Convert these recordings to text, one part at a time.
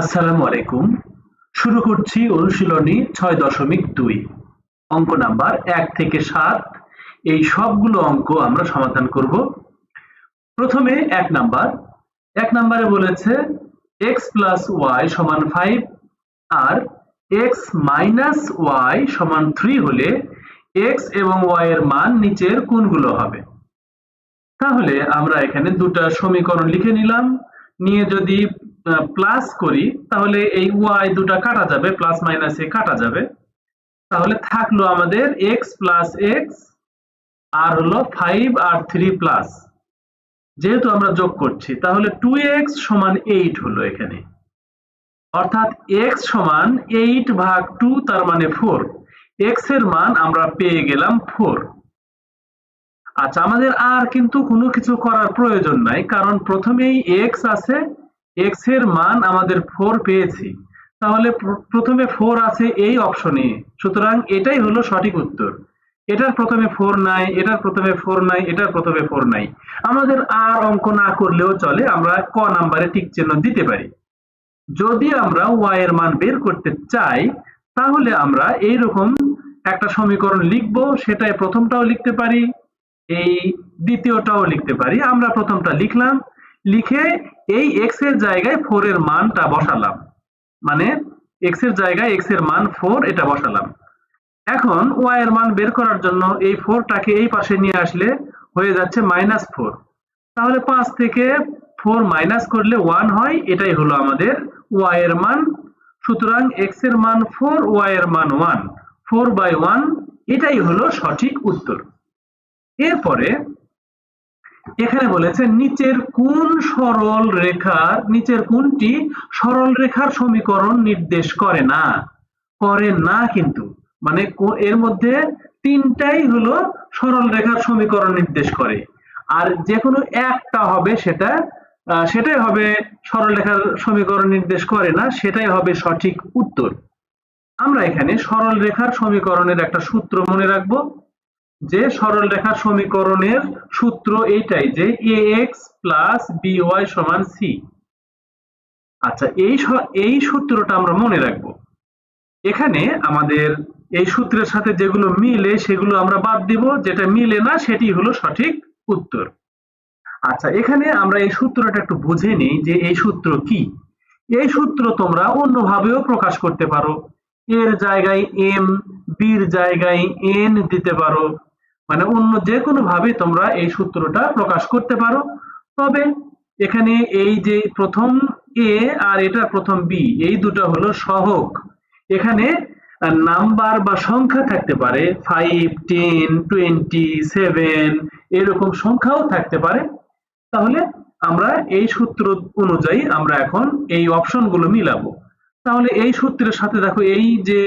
আসসালামু আলাইকুম। শুরু করছি অনুশীলনী ছয় দশমিক দুই। অঙ্ক নাম্বার এক থেকে সাত। এই সবগুলো অঙ্ক আমরা সমাধান করব। প্রথমে এক নাম্বার। এক নাম্বারে বলেছে এক্স প্লাস ওয়াই সমান ফাইভ আর এক্স মাইনাস ওয়াই সমান থ্রি হলে এক্স এবং ওয়াই এর মান নিচের কোনগুলো হবে? তাহলে আমরা এখানে দুটা সমীকরণ লিখে নিলাম। নিয়ে যদি প্লাস করি, তাহলে এই ওয়াই দুটা কাটা যাবে প্লাস মাইনাসে কাটা যাবে। তাহলে থাকল আমাদের এক্স প্লাস এক্স আর হলো ফাইভ আর থ্রি প্লাস যেহেতু আমরা যোগ করছি, তাহলে টু এক্স সমান এইট হলো এখানে। অর্থাৎ এক্স সমান এইট ভাগ টু তার মানে ফোর এক্সের মান আমরা পেয়ে গেলাম ফোর আচ্ছা আমাদের আর কিন্তু কোনো কিছু করার প্রয়োজন নাই, কারণ প্রথমেই এক্স আছে এক্সের মান আমাদের ফোর পেয়েছি। তাহলে প্রথমে ফোর আছে এই অপশনে সুতরাং এটাই হলো সঠিক উত্তর। এটার প্রথমে ফোর নাই, এটার প্রথমে ফোর নাই, এটার প্রথমে ফোর নাই। আমাদের আর অঙ্ক না করলেও চলে, আমরা ক নাম্বারে টিক চিহ্ন দিতে পারি। যদি আমরা ওয়াই এর মান বের করতে চাই, তাহলে আমরা এই রকম একটা সমীকরণ লিখব, সেটাই প্রথমটাও লিখতে পারি, এই দ্বিতীয়টাও লিখতে পারি। আমরা প্রথমটা লিখলাম লিখে এই এক্সের জায়গায় ফোর এর মানটা বসালাম। মানে এক্সের জায়গায় এক্সের মান ফোর এটা বসালাম। এখন ওয়াই এর মান বের করার জন্য এই ফোরটাকে এই পাশে নিয়ে আসলে হয়ে যাচ্ছে মাইনাস ফোর তাহলে পাঁচ থেকে ফোর মাইনাস করলে ওয়ান হয়, এটাই হলো আমাদের ওয়াই এর মান। সুতরাং এক্সের মান ফোর ওয়াই এর মান ওয়ান ফোর বাই ওয়ান এটাই হলো সঠিক উত্তর। এরপরে এখানে বলেছে নিচের কোন সরল রেখার, নিচের কোনটি সরল রেখার সমীকরণ নির্দেশ করে না? করে না কিন্তু। মানে এর মধ্যে তিনটাই হলো সরল রেখার সমীকরণ নির্দেশ করে। আর যে কোনো একটা হবে সেটা সেটাই হবে সরল রেখার সমীকরণ নির্দেশ করে না, সেটাই হবে সঠিক উত্তর। আমরা এখানে সরল রেখার সমীকরণের একটা সূত্র মনে রাখব। যে সরল রেখার সমীকরণের সূত্র এইটাই, যে A X plus B Y সমান সি আচ্ছা এই এই সূত্রটা আমরা মনে রাখব। এখানে আমাদের এই সূত্রের সাথে যেগুলো মিলে সেগুলো আমরা বাদ দিব, যেটা মিলে না সেটি হলো সঠিক উত্তর। আচ্ছা এখানে আমরা এই সূত্রটা একটু বুঝে নিই যে এই সূত্র কি। এই সূত্র তোমরা অন্যভাবেও প্রকাশ করতে পারো। এর জায়গায় এম, বির জায়গায় এন দিতে পারো। মানে অন্য যে কোনো ভাবে তোমরা এই সূত্রটা প্রকাশ করতে পারো। তবে এখানে এই যে প্রথম এ আর এটা প্রথম বি, এই দুটো হলো সহক এখানে নাম্বার বা সংখ্যা থাকতে পারে ফাইভ টেন টোয়েন্টি সেভেন এরকম সংখ্যাও থাকতে পারে। তাহলে আমরা এই সূত্র অনুযায়ী আমরা এখন এই অপশনগুলো মিলাবো। তাহলে এই সূত্রের সাথে দেখো এই যে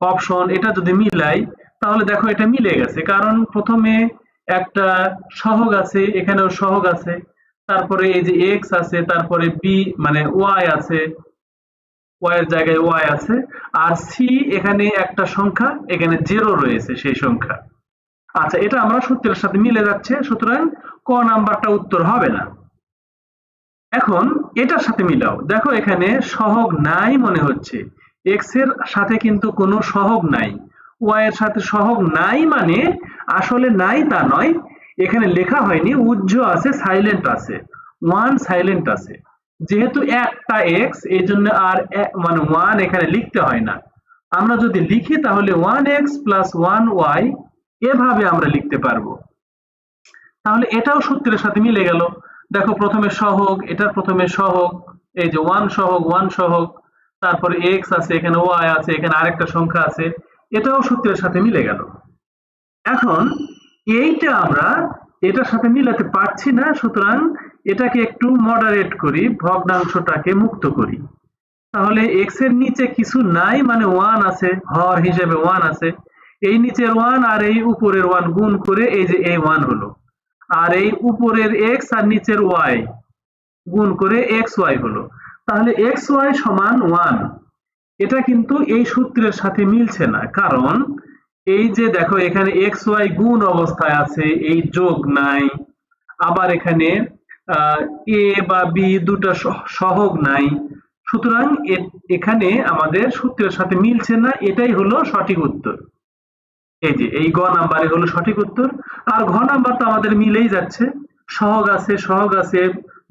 অপশন এটা যদি মিলাই, তাহলে দেখো এটা মিলে গেছে। কারণ প্রথমে একটা সহগ আছে, এখানেও সহগ আছে। তারপরে এই যে এক্স আছে, তারপরে বি মানে ওয়াই আছে ওয়াই এর জায়গায় ওয়াই আছে, আর সি এখানে একটা সংখ্যা, এখানে জিরো রয়েছে সেই সংখ্যা। আচ্ছা এটা আমরা সূত্রের সাথে মিলে যাচ্ছে, সুতরাং ক নাম্বারটা উত্তর হবে না। এখন এটার সাথে মিলাও। দেখো এখানে সহগ নাই মনে হচ্ছে। এক্সের সাথে কিন্তু কোনো সহগ নাই। ওয়াই এর সাথে সহগ নাই মানে আসলে নাই তা নয়। এখানে লেখা হয়নি উজ্জ আছে সাইলেন্ট আছে। ওয়ান সাইলেন্ট আছে। যেহেতু একটা এক্স এই জন্য আর মানে ওয়ান এখানে লিখতে হয় না। আমরা যদি লিখি তাহলে one X plus one Y এভাবে আমরা লিখতে পারব। তাহলে এটাও সূত্রের সাথে মিলে গেল। দেখো প্রথমে সহগ, এটার প্রথমে সহগ, এই যে ওয়ান সহগ ওয়ান সহগ, তারপরে এক্স আছে, এখানে ওয়াই আছে, এখানে আরেকটা সংখ্যা আছে, এটাও সূত্রের সাথে মিলে গেল। এখন এইটা আমরা এটার সাথে মিলাতে পারছি না, সুতরাং এটাকে একটু মডারেট করি, ভগ্নাংশটাকে মুক্ত করি। তাহলে এক্সের নিচে কিছু নাই মানে ওয়ান আছে, হর হিসেবে ওয়ান আছে, এই নিচের ওয়ান আর এই উপরের ওয়ান গুণ করে এই যে এই ওয়ান হলো। আর এই উপরের এক্স আর নিচের ওয়াই গুণ করে এক্স ওয়াই হলো। তাহলে এক্স ওয়াই সমান ওয়ান এটা কিন্তু এই সূত্রের সাথে মিলছে না, কারণ এই যে দেখো এখানে এক্স ওয়াই গুণ অবস্থায় আছে, এই যোগ নাই। আবার এখানে এ বা বি দুটো সহগ নাই। সুতরাং এখানে আমাদের সূত্রের সাথে মিলছে না, এটাই হলো সঠিক উত্তর। এই যে, এই গ নাম্বারে হলো সঠিক উত্তর। আর ঘ নাম্বার তো আমাদের মিলেই যাচ্ছে। সহগ আছে সহগ আছে,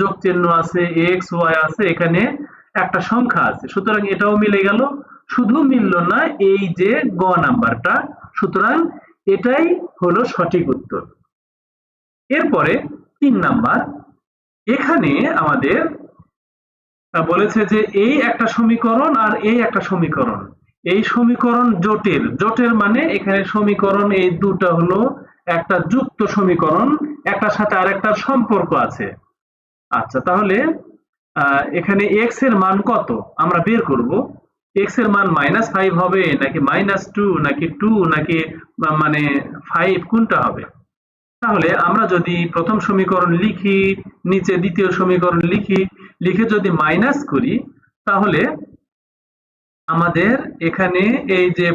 যোগ চিহ্ন আছে, এক্স, ওয়াই আছে, এখানে একটা সংখ্যা আছে। সুতরাং এটাও মিলে গেল। শুধু মিলল না, এই যে গ নাম্বারটা। সুতরাং এটাই হলো সঠিক উত্তর। এরপরে তিন নাম্বার। এখানে আমাদের বলেছে যে এই একটা সমীকরণ আর এই একটা সমীকরণ। এই সমীকরণ জটিল। জোটের মানে এখানে সমীকরণ এই দুটা হলো একটা যুক্ত সমীকরণ, একটার সাথে আরেকটার সম্পর্ক আছে। আচ্ছা তাহলে এখানে এক্সের মান কত? আমরা বের করব। এক্সের মান মাইনাস ফাইভ হবে নাকি মাইনাস টু নাকি টু নাকি মানে ফাইভ কোনটা হবে? তাহলে আমরা যদি প্রথম সমীকরণ লিখি, নিচে দ্বিতীয় সমীকরণ লিখি, লিখে যদি মাইনাস করি, তাহলে আমাদের এখানে এই যে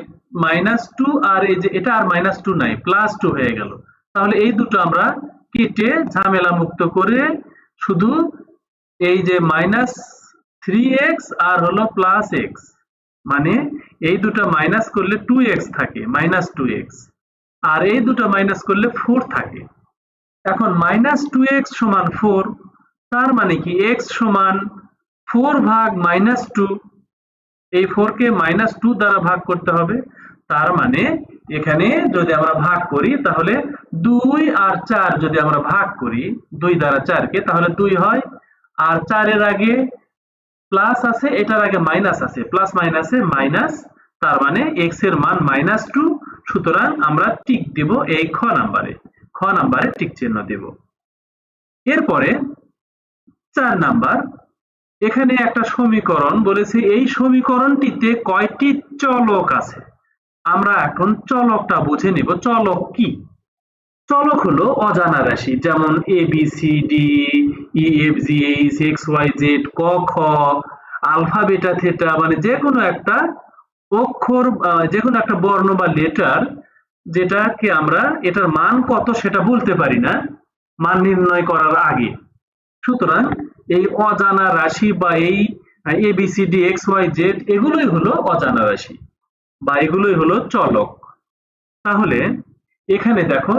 মাইনাস টু আর এই যে এটা আর মাইনাস টু নাই প্লাস টু হয়ে গেল। তাহলে এই দুটো আমরা কেটে ঝামেলা মুক্ত করে শুধু এই যে মাইনাস থ্রি এক্স আর হলো প্লাস এক্স মানে এই দুটো মাইনাস করলে টু এক্স থাকে মাইনাস টু এক্স আর এই দুটো মাইনাস করলে ফোর থাকে। এখন মাইনাস টু এক্স সমান ফোর তার মানে কি? এক্স সমান ফোর ভাগ মাইনাস টু এই ফোর কে মাইনাস টু দ্বারা ভাগ করতে হবে। তার মানে এখানে যদি আমরা ভাগ করি, তাহলে দুই আর চার যদি আমরা ভাগ করি, দুই দ্বারা চারকে তাহলে দুই হয়। আর চারের আগে প্লাস আছে, এটার আগে মাইনাস আছে। প্লাস মাইনাসে মাইনাস তার মানে এক্সের মান মাইনাস টু সুতরাং আমরা টিক দিব এই খ নাম্বারে খ নাম্বারে টিক চিহ্ন দিব। এরপরে চার নাম্বার এখানে একটা সমীকরণ বলেছে, এই সমীকরণটিতে কয়টি চলক আছে? আমরা এখন চলকটা বুঝে নিব, চলক কি? চলক হলো অজানা রাশি, যেমন A B C D E F G H X Y Z ক, খ, আলফা, বেটা, থেটা মানে যে কোনো একটা অক্ষর যে কোনো একটা বর্ণ বা লেটার যেটাকে আমরা এটার মান কত সেটা বলতে পারি না, মান নির্ণয় করার আগে। সুতরাং এই অজানা রাশি বা এই A B C D X Y Z এগুলোই হলো অজানা রাশি বা এগুলোই হলো চলক। তাহলে এখানে দেখো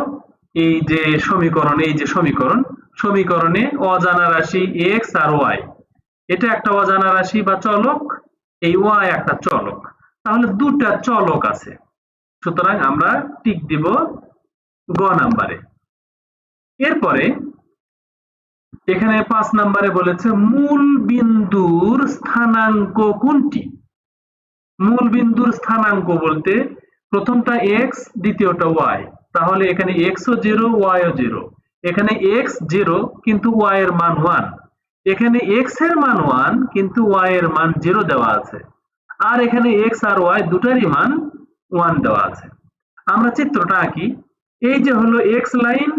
এই যে সমীকরণ, এই যে সমীকরণ, সমীকরণে অজানা রাশি এক্স আর ওয়াই এটা একটা অজানা রাশি বা চলক, এই ওয়াই একটা চলক। তাহলে দুটা চলক আছে। সুতরাং আমরা টিক দিব গ নাম্বারে। এরপরে এখানে পাঁচ নাম্বারে বলেছে, মূল বিন্দুর স্থানাঙ্ক কোনটি? মূল বিন্দুর স্থানাঙ্ক বলতে প্রথমটা এক্স দ্বিতীয়টা ওয়াই তাহলে এখানে এক্স ও জিরো ওয়াই ও জিরো এখানে এক্স জিরো কিন্তু ওয়াই এর মান ওয়ান এখানে এক্সের মান ওয়ান কিন্তু ওয়াই এর মান জিরো দেওয়া আছে। আর এখানে এক্স আর ওয়াই দুটারই মান ওয়ান দেওয়া আছে। আমরা চিত্রটা আঁকি। এই যে হলো এক্স লাইন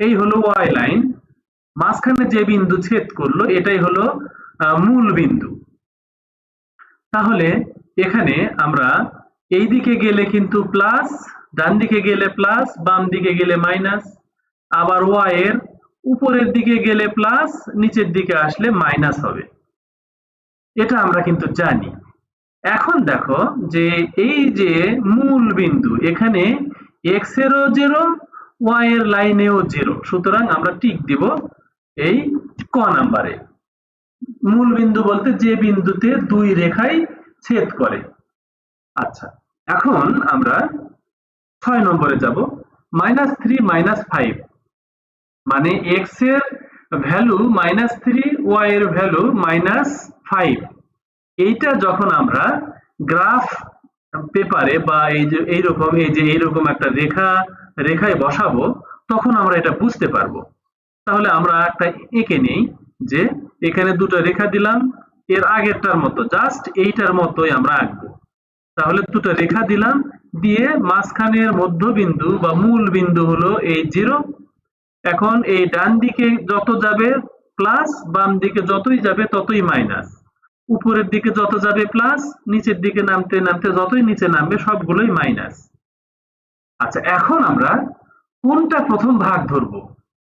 এই হলো ওয়াই লাইন মাঝখানে যে বিন্দু ছেদ করল, এটাই হলো মূল বিন্দু। তাহলে এখানে আমরা এই দিকে গেলে কিন্তু প্লাস ডান দিকে গেলে প্লাস বাম দিকে গেলে মাইনাস আবার ওয়াই এর উপরের দিকে গেলে প্লাস নিচের দিকে আসলে মাইনাস হবে। এটা আমরা কিন্তু জানি। এখন দেখো যে এই যে মূল বিন্দু, এখানে এক্স এরও জিরো ওয়াই এর লাইনেও জিরো সুতরাং আমরা টিক দিব এই ক নাম্বারে। মূল বিন্দু বলতে যে বিন্দুতে দুই রেখাই ছেদ করে। আচ্ছা এখন আমরা ছয় নম্বরে যাব। মাইনাস থ্রি মাইনাস ফাইভ মানে এক্সের ভ্যালু মাইনাস থ্রি, ওয়াই এর ভ্যালু মাইনাস ফাইভ। এইটা যখন আমরা গ্রাফ পেপারে বা এই যে এইরকম, এই যে এইরকম একটা রেখা, রেখায় বসাবো, তখন আমরা এটা বুঝতে পারব। তাহলে আমরা একটা এঁকে নেই যে এখানে দুটো রেখা দিলাম, এর আগেরটার মতো জাস্ট এইটার মতোই আমরা আঁকবো। তাহলে দুটো রেখা দিলাম, দিয়ে মাঝখানের মধ্যবিন্দু বা মূল বিন্দু হলো এই জিরো এখন এই ডান দিকে যত যাবে প্লাস বাম দিকে যতই যাবে ততই মাইনাস উপরের দিকে যত যাবে প্লাস নিচের দিকে নামতে নামতে যতই নিচে নামবে সবগুলোই মাইনাস আচ্ছা এখন আমরা কোনটা প্রথম ভাগ ধরবো?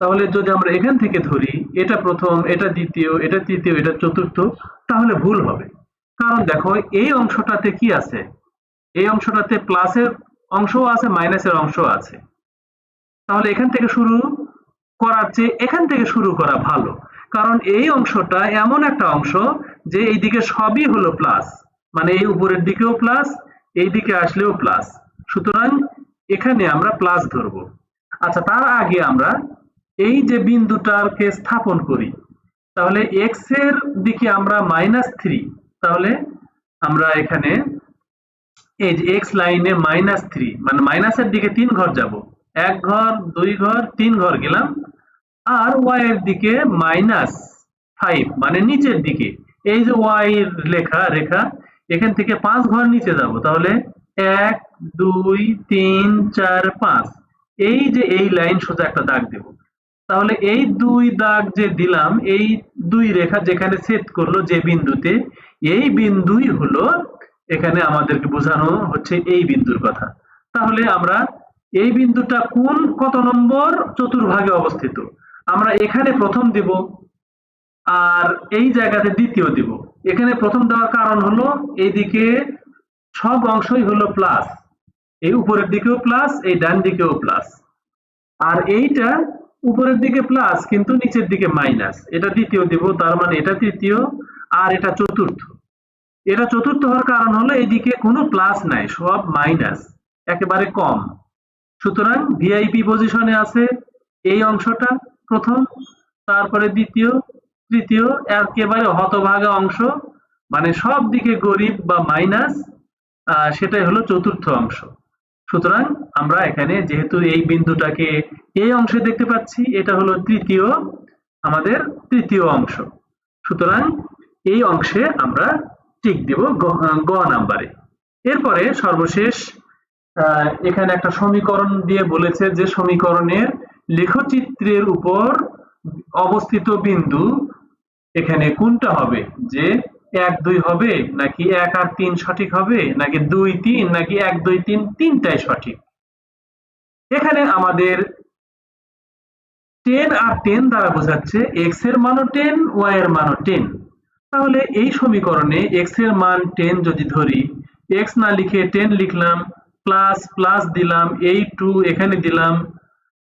তাহলে যদি আমরা এখান থেকে ধরি, এটা প্রথম, এটা দ্বিতীয়, এটা তৃতীয়, এটা চতুর্থ, তাহলে ভুল হবে। কারণ দেখো, এই অংশটাতে কি আছে? এই অংশটাতে প্লাসের অংশও আছে মাইনাসের অংশও আছে। তাহলে এখান থেকে শুরু করার চেয়ে এখান থেকে শুরু করা ভালো। কারণ এই অংশটা এমন একটা অংশ যে এইদিকে সবই হলো প্লাস মানে এই উপরের দিকেও প্লাস এই দিকে আসলেও প্লাস সুতরাং এখানে আমরা প্লাস ধরবো। আচ্ছা তার আগে আমরা এই যে বিন্দুটাকে স্থাপন করি, তাহলে এক্সের দিকে আমরা মাইনাস থ্রি তাহলে আমরা এখানে এই যে এক্স লাইনে মাইনাস থ্রি মানে মাইনাসের দিকে তিন ঘর যাব। এক ঘর, দুই ঘর, তিন ঘর গেলাম। আর ওয়াই এর দিকে মাইনাস ফাইভ মানে নিচের দিকে। এই যে ওয়াই এর লেখা, রেখা, এখান থেকে পাঁচ ঘর নিচে যাব। তাহলে এক, দুই, তিন, চার, পাঁচ। এই যে এই লাইন সোজা একটা দাগ দেব। তাহলে এই দুই দাগ যে দিলাম, এই দুই রেখা যেখানে ছেদ করল যে বিন্দুতে, এই বিন্দুই হলো এখানে আমাদেরকে বোঝানো হচ্ছে এই বিন্দুর কথা। তাহলে আমরা এই বিন্দুটা কোন কত নম্বর? চতুর্ভাগে অবস্থিত। আমরা এখানে প্রথম দিব আর এই জায়গাতে দ্বিতীয় দিব। এখানে প্রথম দেওয়ার কারণ হলো এইদিকে সব অংশই হলো প্লাস এই উপরের দিকেও প্লাস এই ডান দিকেও প্লাস আর এইটা উপরের দিকে প্লাস কিন্তু নিচের দিকে মাইনাস এটা দ্বিতীয় দিব, তার মানে এটা তৃতীয়, আর এটা চতুর্থ। এটা চতুর্থ হওয়ার কারণ হলো এইদিকে কোনো প্লাস নাই, সব মাইনাস একেবারে কম। সুতরাং ভিআইপি পজিশনে আছে এই অংশটা, প্রথম, তারপরে দ্বিতীয়, তৃতীয়, একেবারে হতভাগা অংশ। মানে সব দিকে গরিব বা মাইনাস সেটাই হলো চতুর্থ অংশ। সুতরাং আমরা এখানে যেহেতু এই বিন্দুটাকে এই অংশে দেখতে পাচ্ছি, এটা হলো তৃতীয়, আমাদের তৃতীয় অংশ। সুতরাং এই অংশে আমরা টিক দিব গ নাম্বারে। এরপরে সর্বশেষ এখানে একটা সমীকরণ দিয়ে বলেছে যে সমীকরণের লেখচিত্রের উপর অবস্থিত বিন্দু এখানে কোনটা হবে? যে এক, দুই হবে, নাকি এক আর তিন সঠিক হবে, নাকি দুই, তিন, নাকি এক, দুই, তিন, তিনটাই সঠিক? এখানে আমাদের টেন আর টেন দ্বারা বোঝাচ্ছে এক্সের মানও টেন ওয়াই এর মানও টেন তাহলে এই সমীকরণে এক্সের মান টেন যদি ধরি এক্স না লিখে টেন লিখলাম প্লাস প্লাস দিলাম, এই টু এখানে দিলাম,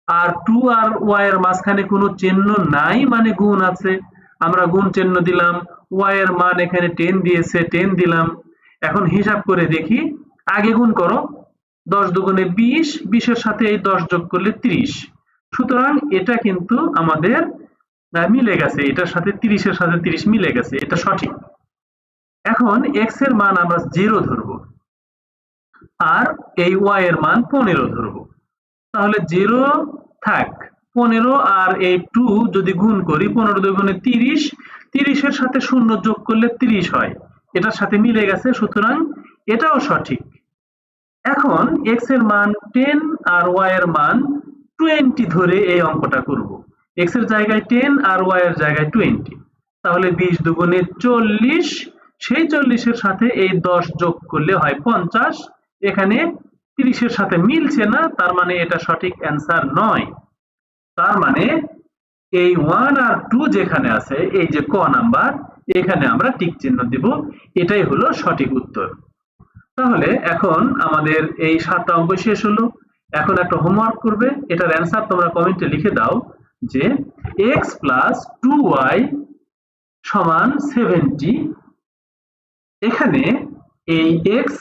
আর টু আর ওয়াই এর মাঝখানে কোনো চিহ্ন নাই মানে গুণ আছে। আমরা গুণ চিহ্ন দিলাম ওয়াই এর মান এখানে টেন দিয়েছে টেন দিলাম। এখন হিসাব করে দেখি, আগে গুণ করো। দশ দুগুণে বিশ, বিশের সাথে এই দশ যোগ করলে ত্রিশ। সুতরাং এটা কিন্তু আমাদের মিলে গেছে। এটার সাথে তিরিশের সাথে তিরিশ মিলে গেছে। এটা সঠিক। এখন এক্সের মান আমরা জিরো ধরবো। আর এই ওয়াই এর মান পনেরো ধরবো। তাহলে জিরো থাক। পনেরো আর এই টু যদি গুণ করি, পনেরো দুই গুণে তিরিশ, তিরিশের সাথে শূন্য যোগ করলে তিরিশ হয়। এটার সাথে মিলে গেছে। সুতরাং এটাও সঠিক। এখন এক্সের মান টেন আর ওয়াই এর মান টোয়েন্টি ধরে এই অঙ্কটা করব। এক্সের জায়গায় টেন আর ওয়াই এর জায়গায় টোয়েন্টি তাহলে বিশ দুগুণে চল্লিশ, সেই চল্লিশের সাথে এই দশ যোগ করলে হয় পঞ্চাশ। এখানে তিরিশের সাথে মিলছে না, তার মানে এটা সঠিক অ্যান্সার নয়। তার মানে এই ওয়ান আর টু যেখানে আছে, এই যে ক নাম্বার, এখানে আমরা টিক চিহ্ন দিব। এটাই হলো সঠিক উত্তর। তাহলে এখন আমাদের এই সাতটা অঙ্ক শেষ হলো। এখন একটা হোমওয়ার্ক করবে। এটার অ্যান্সার তোমরা কমেন্টে লিখে দাও যে এক্স প্লাস টু ওয়াই সমান সেভেন্টি এখানে এই এক্স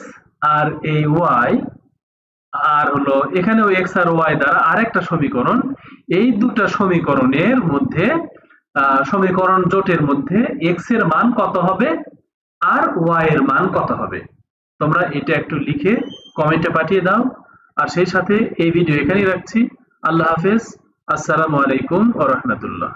আর এই ওয়াই আর হলো এখানেও এক্স আর ওয়াই দ্বারা আরেকটা সমীকরণ। এই দুটা সমীকরণের মধ্যে সমীকরণ জোটের মধ্যে এক্সের মান কত হবে? আর ওয়াই এর মান কত হবে? তোমরা এটা একটু লিখে কমেন্টে পাঠিয়ে দাও। আর সেই সাথে এই ভিডিও এখানেই রাখছি। আল্লাহ হাফেজ। আসসালামু আলাইকুম ও রহমতুল্লাহ।